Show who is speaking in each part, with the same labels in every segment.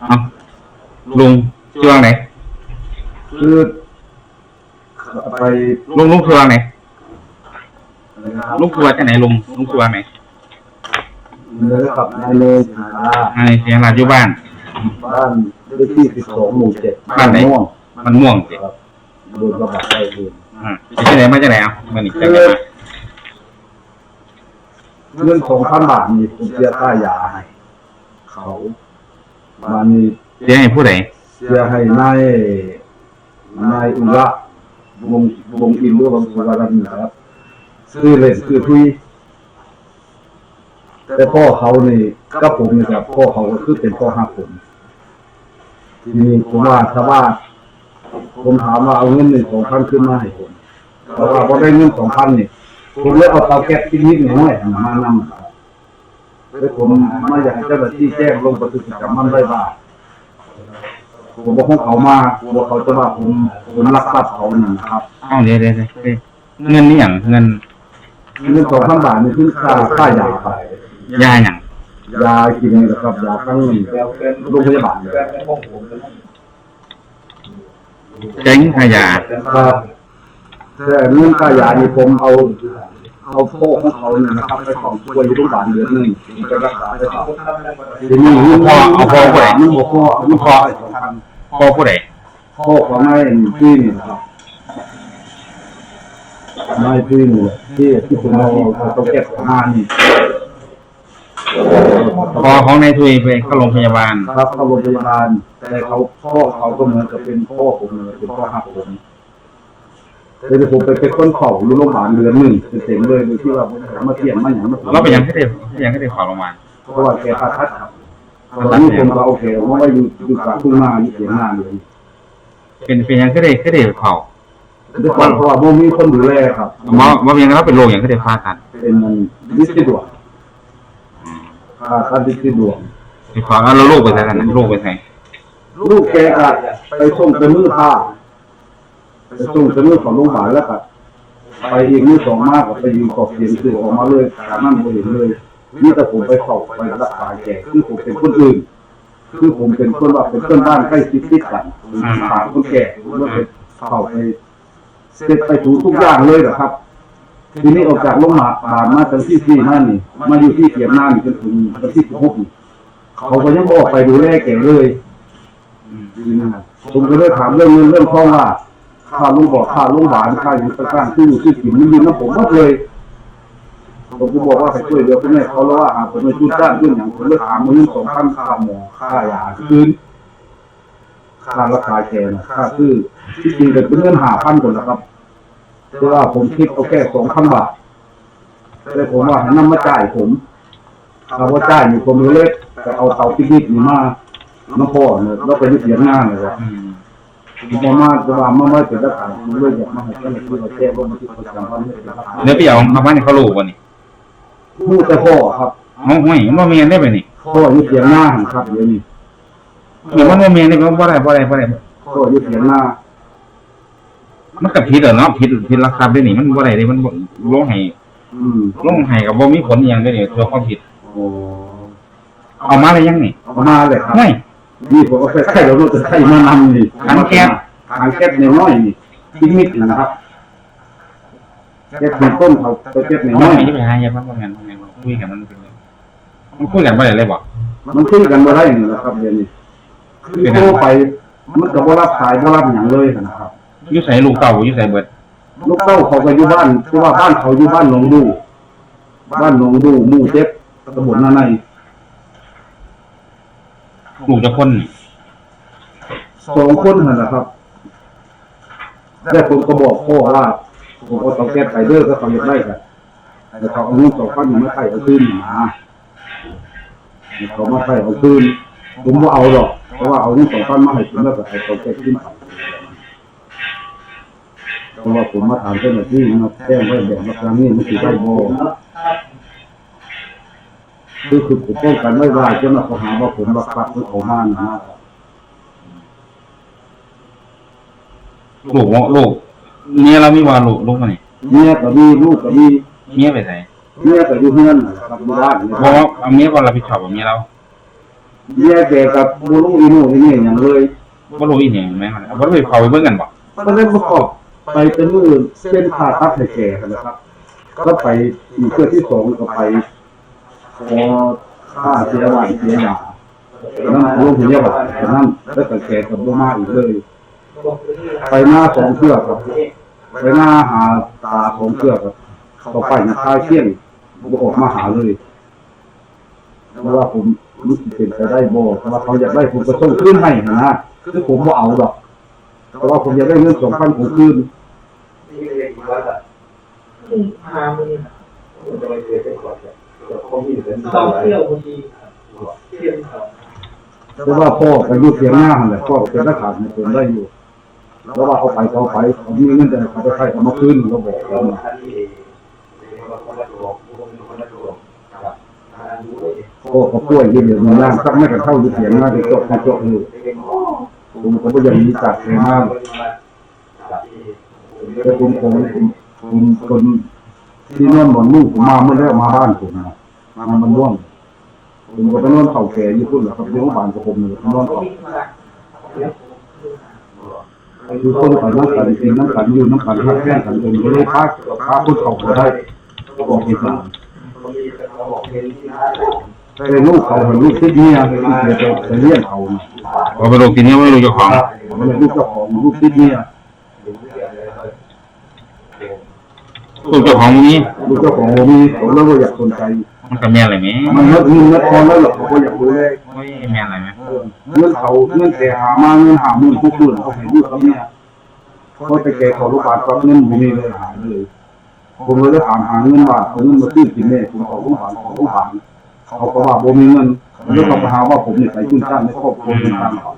Speaker 1: เอาลุงชื่อว่าไหน
Speaker 2: คือไป
Speaker 1: ลุงลุงชื่อว่าไหนลุงชื่อว่าจะไหนลุงลุงชื่อว่าไหน
Speaker 2: เลยกับนายเลยหา
Speaker 1: อันนี้เสียงราชอยู่บ้าน
Speaker 2: บ้านเลขที่สิบสองหมู่เจ็ด
Speaker 1: บ้านไหน
Speaker 2: ม่วง
Speaker 1: มันม่วงสิ
Speaker 2: ครับโดนกระบะไปเอง
Speaker 1: อ่าจะไหนมาจากไหนเอามันนี่จากไหนมา
Speaker 2: เงินสองพันบาทมีผมเสียค่ายาให้เขา บ้านนี้
Speaker 1: เสียให้ผู้ใด
Speaker 2: เสียให้นายนายอุระวงวงอินหรือวงสุวรรณครับซื้อเล่นคือทุยแต่พ่อเขานี่กับผมนี่ครับพ่อเขาก็คือเป็นพ่อหักผมทีนี้ผมว่าถ้าว่าผมถามว่าเอาเงินหนึ่งสองพันขึ้นมาให้ผมเพราะว่าพอได้เงินสองพันนี่ผมเลยเอาเตาแก๊สที่นิดหน่อยมานำครับ แล้วผมมาอยากให้เจ้าหน้าที่แจ้งลงบันทึกประจำวันไว้ว่าผมบอกให้เขามากลัวเขาจะว่าผมผมรักทรัพย์เขานั่นนะครับ
Speaker 1: เอาเดี๋ยวเดี๋ยวเดี๋ยวเดี๋ยวเงินนี่อย่างเงิน
Speaker 2: เงินสองพันบาทนี่คือค่าค่ายาไป
Speaker 1: ยาอย่าง
Speaker 2: ยากินนี่นะครับยาทั้งโรงพยาบาลเลย
Speaker 1: เจ๊งขยา
Speaker 2: ครับแต่เรื่องค่ายานี่ผมเอา เอาโพ่ของเขาเนี่ยนะครับไปของป่วยอยู่โรงพยาบาลเดือนหนึ่งผมไปรักษาไปเขาทีนี้เงินพ่อเอาพ่อไปมันบอกพ่อมันพ่อ
Speaker 1: พ่อผู้ใด
Speaker 2: พ่อของนายพี่นี่ครับนายพี่นี่ที่ที่ผมเอาเอาตัวแก้ของาน
Speaker 1: พอของนายทุยไปเข้าโรงพยาบาล
Speaker 2: ครับเข้าโรงพยาบาล แต่เขาพ่อเขาก็เหมือนกับเป็นพ่อผมเลยเป็นพ่อหักผม เดี๋ยวผมไปเป็นคนเข่าอยู่โรงพยาบาลเดือนหนึ่งเต็มๆเลยโดยที่ว่าผมมาเที่ยงมาอย่างมา
Speaker 1: เราไปยังไม่ได้ยังไม่ได้ขอลงมา
Speaker 2: เพราะว่าแกพาทัดครับตอนนี้ผมก็โอเคเพราะว่าอยู่อยู่กลางทุ่งนาอยู่เสียงนาเลย
Speaker 1: เป็นเป็นยังก็ได้ก็ได้เผา
Speaker 2: ด้วยความเพราะว่าบ่มีคนดูแลครับ
Speaker 1: หมอว่ายังเราเป็นโรคอย่างก็ได้ฟาตัด
Speaker 2: เป็นมันดิสติดวงพาทัดดิสติดวง
Speaker 1: ที่ฟาแล้วโรคไปใส่กันโรคไปใส่
Speaker 2: ลูกแกก็ไปส่งเป็นมือผ้า ไปส่งเป็นมือของโรงพยาบาลแล้วก็ไปอีกมือสองมากก็ไปยืนขอบเสียงคือออกมาเลยถามนั่นบ่เห็นเลยนี่แต่ผมไปเข้าไปรักษาแกคือผมเป็นคนอื่น คือผมเป็นคนว่าเป็นเพื่อนบ้านใกล้ชิดติดกันถามคนแก่ผมว่าไปเข้าไปเสร็จไปถูทุกอย่างเลยเหรอครับ ทีนี้ออกจากโรงพยาบาลมาตั้งที่สี่นั่นนี่มาอยู่ที่เกียรติหน้านี่จนถึงวันที่สิบหกนี่เขาก็ยังบออกไปดูแลแกเลยทีนะครับผมก็เลยถามเรื่องเงินเรื่องทองว่า ค่าลุงบอกค่าลุงหวานค่าอย่างต่างๆที่อยู่ที่กินมันยืนนะผมหมดเลยผมก็บอกว่าให้ช่วยเหลือคุณแม่เขาแล้วว่าหาผมไม่จุดจ้างขึ้นอย่างผมเลยถามเงินสองพันค่าหมอค่ายาคืนค่ารักษาแกนะค่าซื้อที่จริงก็เป็นเงินหาพันคนละครับแต่ว่าผมคิดเอาแค่สองพันบาทแต่ผมว่าห้นำมาจ่ายผมถ้าว่าจ่ายอยู่ผมเล็กแต่เอาเตาปิกนิกนี่มาน้ำพ่อเนี่ยแล้วไปยึดเสียงงาเลยว่า ผมมาจะว่ามาไม่เป็นรักษาผมเลยอยากมาให้เจ้าหน้าที่มาแจ้งว่ามันที่ประจำวันนี้เป็นรักษา
Speaker 1: เนื้อเปรี้ยวมาบ้านเขาลูกวะนี่
Speaker 2: พูดแต่พ่อครับ
Speaker 1: ห้องห้อยมันว่าเมียได้ไปนี่
Speaker 2: พ่อยึดเสียงหน้าหันครับเดี๋ยวนี้
Speaker 1: เดี๋ยวมันว่าเมียได้มันว่าอะไรว่าอะไรว่าอะไร
Speaker 2: พ่อยึดเสียงหน้า
Speaker 1: มันกับพิษเหรอเนาะพิษพิษรักทรัพย์ได้นี่มันว่าอะไรได้มันร้องไห้
Speaker 2: อืม
Speaker 1: ร้องไห้กับบ่มีผลอหย่างได้นี่ตัวความผิด
Speaker 2: โอ้
Speaker 1: เอามาอะไรยังนี่
Speaker 2: เอามาเลยครับ
Speaker 1: ไม่
Speaker 2: นี่ผมก็ใส่แล้วรถจะใส่มานำนี่
Speaker 1: ถังแก๊ส
Speaker 2: ถังแก๊สน้อยๆนี่ปิกนิกนะครับแก๊สเป็นต้นเขาตัวแก๊ส
Speaker 1: น้
Speaker 2: น้
Speaker 1: อ
Speaker 2: อยย
Speaker 1: ที่ไปหาเงี้ยมันว่าไงว่าไงคุยกันมันเป็นมันคุยกันว่าอะไรเลยบอก
Speaker 2: ๆมันคุยกันบ่ได้นี่นะครับเดี๋ยวนี้คือโทรไปมันก็บ่รับสายบ่รับหยังเลยนะครับ
Speaker 1: ยุ่ใส่ลูกเต่ายุ่ใส่เบิด
Speaker 2: ลูกเต้าเขาก็อยู่บ้านเพราะว่าบ้านเขาอยู่บ้านหนองดู บ้านหนองดูหมู่เจ็บตำบลนาใน
Speaker 1: ลูกจะคนนี่
Speaker 2: สองคนนั่นแหละครับแต่ผมก็บอกพ่อว่าผมก็ต้องแก้ไขเด้อก็เขาอยากได้กันแต่เขาเอาเงินสองพันมาใส่เอาคืนมาเขามาใส่เอาคืนผมว่าเอาหรอกเพราะว่าเอาเงินสองพันมาให้ผมแล้วก็ให้เขาแก้ขึ้นไปเพราะว่าผมมาถามเจ้าหน้าที่มาแจ้งไว้แบบว่าครั้งนี้มันคือได้บ่ คือคือผมป้องกันไม่ว่าเจ้าหน้าที่เขาหาว่าผมรักทรัพย์หรือเขามานะ
Speaker 1: ลูกลูกเมียเรามีว่าลูกลูกมันนี่
Speaker 2: เมียก็มีลูกก็มี
Speaker 1: เมียไปใส่
Speaker 2: เมียก็อยู่เฮือนนะครับอยู่บ้านเนี่ย
Speaker 1: เพราะว่าเอาเมียก่อนรับผิดชอบกับเมียเรา
Speaker 2: เมียแกกับบูรุอีนู่อีนี่อย่างเลย
Speaker 1: บ่รู้อีหยังแม่นบ่ได้เข้าไปเบิ่งกันบ่
Speaker 2: ก็ได้ประกอบไปเป็นมือเส้นผ่าตัดให้แกนะครับ ก็ไปอีกเพื่อที่สองก็ไป ขอค่าเสียวานเสียยานั่นโรงพยาบาลนั่นแล้วก็แก่กับบ่มาอีกเลย ไปหน้าสองเชือกครับไปหน้าหาตาสองเชือกครับต่อไปนะคายเที่ยงบ่ออกมาหาเลยเพราะว่าผมรู้สึกเป็นไปได้บ่เพราะว่าเขาอยากได้ผมก็ส่งขึ้นให้นะคือผมบ่เอาหรอกเพราะว่าผมอยากได้เงินสองพันผมคืน
Speaker 3: สอ ต้องเที่ยวพอดีเที่ยว
Speaker 2: เพราะว่าพ่อไปอยู่เพียงหน้าหั่นแหละพ่อเป็นนักข่าวในคนได้อยู่แล้วว่าเขาไปเขาไปเขามีเงินแต่เขาไปใครเขามาคืนเขาบอกเรานะพ่อเขาป่วยยืนอยู่ในร่างสักไม่กันเท่าอยู่เพียงหน้าที่จบที่จบอยู่ผมก็ยังมีจัดในห้างแต่ผมผมผมผมคน ที่นอนหมอนมุ้งผมมาเมื่อแล้วมาบ้านผมนะมามันร่วงผมก็ไปนอนเข่าแก่อยู่พุ่นแหละครับที่โรงพยาบาลกับผมเลยนอนเข่าคือคนไปน้ำกันกินน้ำกันอยู่น้ำกันทักแค่กันจนก็เลยพักพาคนเข่าก็ได้บอกอีกแล้วแต่ลูกเขาเป็นลูกที่เนี่ยเป็นเลี้ยงเขานะ
Speaker 1: บ่ไปโรกินเนี่ยบ่รู้เจ้าของ
Speaker 2: เป็นลูกเจ้าของลูกที่เนี่ย
Speaker 1: ลูกเจ้าของนี้
Speaker 2: ลูกเจ้าของโมมีเขาแล้วก็อยากสนใจ
Speaker 1: มันก็แม่นอะไรแม่
Speaker 2: มันเงินเงินเงินทองแล้วหรอกเขาก็อยากดูแล
Speaker 1: โอ้ยแม่นอะไรแม่
Speaker 2: เงินเขาเงินแต่หามาเงินหาหมื่นทุกเดือนเขาให้ลูกเขาเนี่ยเขาไปแก่เขาลูกบาทก็เงินโมมีเลยหายเลยผมเลยถามหาเงินบาทเอาเงินมาซื้อกินแม่ผมขอต้องหารขอต้องหารเขาก็ว่าผมมีเงินแล้วเขาก็หาว่าผมเนี่ยใส่ขึ้นชาติในครอบครัวเป็นทางเขา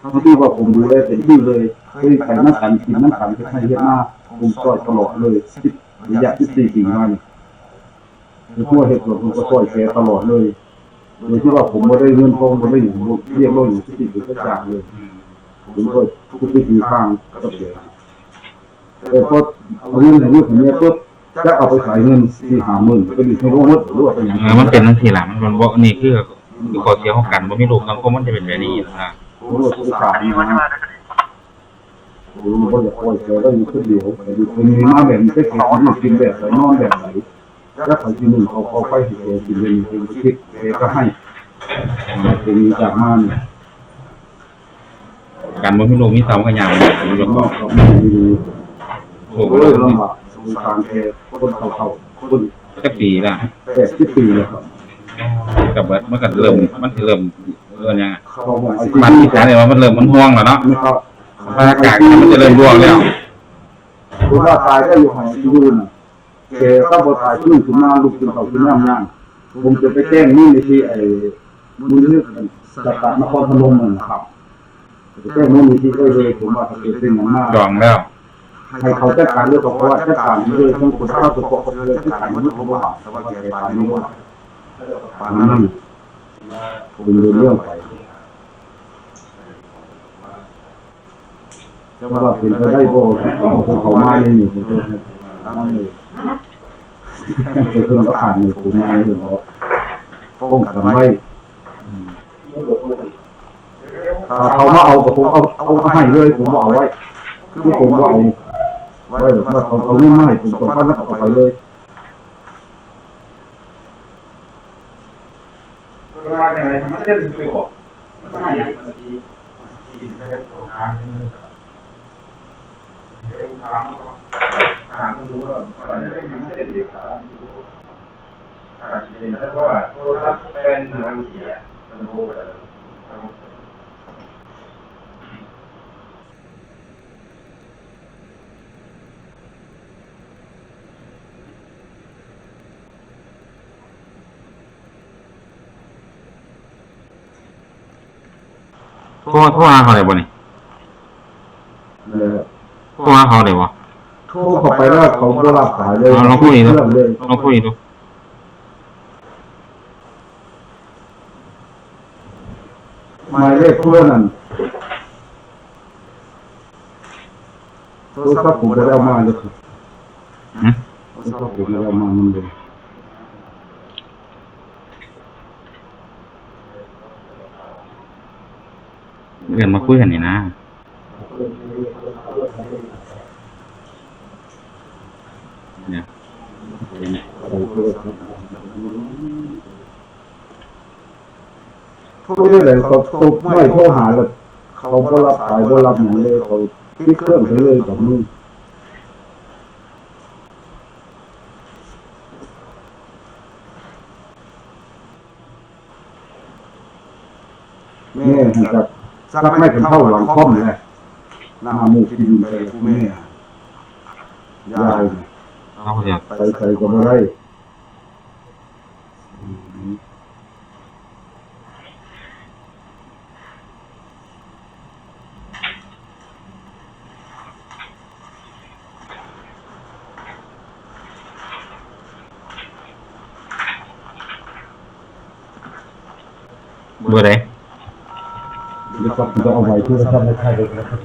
Speaker 2: ทั้งที่ว่าผมดูแลเต็มที่เลยเคยไปน้ำกันกินน้ำกันให้เยอะมากผมช่วยตลอดเลยสิบ ระยะที่สี่ปีมาเนี่ยคือทั่วเหตุผลผมก็ช่วยแกตลอดเลยโดยที่ว่าผมไม่ได้เงินทองไม่ได้อยู่เรียกร้องอยู่ที่ติดอยู่ทุกอย่างเลยผมก็ทุกวิธีทางก็เสียแต่พอเอาเงินในนี้ผมเนี่ยปุ๊บจะเอาไปขายเงินที่หาหมื่นก็ดีให้รู้หมดหรือว่าเป็นอย่าง
Speaker 1: เออมันเป็นจังซี่ล่ะมันมันบ่นี่คือคือข้อเสียของกันบ่มีลูกสังคมมันจะเป็นแบบนี้นะ
Speaker 2: รู้ว่าทุกสายนะ ผมก็อยากปล่อยแกได้อยู่คนเดียวแต่อยู่คนนี้มาแบบนี้จะเขาอยู่กินแบบไหนนอนแบบไหนแล้วเขาที่หนึ่งเขาเขาไปที่แกกินเลยผมก็คิดแกก็ให้เป็นจากมาเนี่ย
Speaker 1: การบ่มีลูกมีเต้าก็ยาม
Speaker 2: แล้วก็
Speaker 1: ก็
Speaker 2: เขาไม่มี
Speaker 1: โอ้โห
Speaker 2: ก็เลยลำบากสงสารแกคนเขาเขาคน
Speaker 1: จักปีละ
Speaker 2: แปดสิบปีแล้วครับ
Speaker 1: ก็เบิดมันก็เริ่มมันเริ่มเริ่มยังไงมันที่แท้เนี่ยว่ามันเริ่มมันห่วงแล้วเนาะ
Speaker 2: ไม่เขา
Speaker 1: บรรยากาศมันจะเริ่มร่วงแล้ว
Speaker 2: คุณว่าตายก็อยู่ของที่นู่นน่ะแกก็บอตายขึ้นขึ้นมาลุกขึ้นเขาขึ้นย่ำย่างผมจะไปแจ้งนี่ในที่ไอ้มูลนิธิจัดการนครพนมนั่นนะครับไปแจ้งนู่นในที่ก็เลยผมว่าถ้าเกิดเป็นอย่างมาก
Speaker 1: จองแล้ว
Speaker 2: ให้เขาจัดการด้วยเพราะว่าจัดการด้วยทั้งคนเข้าตัวปกครองเลยจัดการด้วยเพราะว่าแต่ว่าแกตายไม่ว่าปานนั้นผมเรื่องเรื่องไปเพราะ ว่าเป็นไปได้บ่ของเขามาเลยนี่ผมจะนั่นเลยเป็นคนก็ผ่านเลยผมมาเลยเพราป้องกันไว้เขามาเอากับผมเอาเอาให้เลยผมเอาไว้คือผมว่าเอาไว้ว่าเขาเขาไม่ไม่ผมส่งพันแล้วเขาไปเลย
Speaker 1: โทรโทรหาเขาได้บ่ นี่
Speaker 2: เออ
Speaker 1: โทรหาเขาได้บ่
Speaker 2: โทรเข้าไปแล้วเขาก็รับสายเลย
Speaker 1: เอาลองคุยดู
Speaker 2: เรื่องเลย
Speaker 1: ลองคุยดู
Speaker 2: หมายเลขเพื่อนนั่นโทรศัพท์ผมจะได้เอามาเลยครับ
Speaker 1: หึ
Speaker 2: โทรศัพท์ผมจะได้เอามามันเลย
Speaker 1: เรียนมาคุยกันนี่นะเนี่ยเนี่ย
Speaker 2: โอเคค รับเขาได้เลยเขาตกไม่โทรหาแล้วเขาก็รับสายก็รับอย่างเลยเขาปิดเครื่องไปเลยกับมึงแม่หันกับซักไม่เป็นเท่าหลังค่อมเลยหน้าหมูกินไปผู้แม่ยาย
Speaker 1: เขาก็จะ
Speaker 2: ไปใส่ก็ไม่ได้
Speaker 1: เบอร์ใด
Speaker 2: เดี๋ยวก็จะเอาไว้เพื่อทำให้ใครเลยนะครับ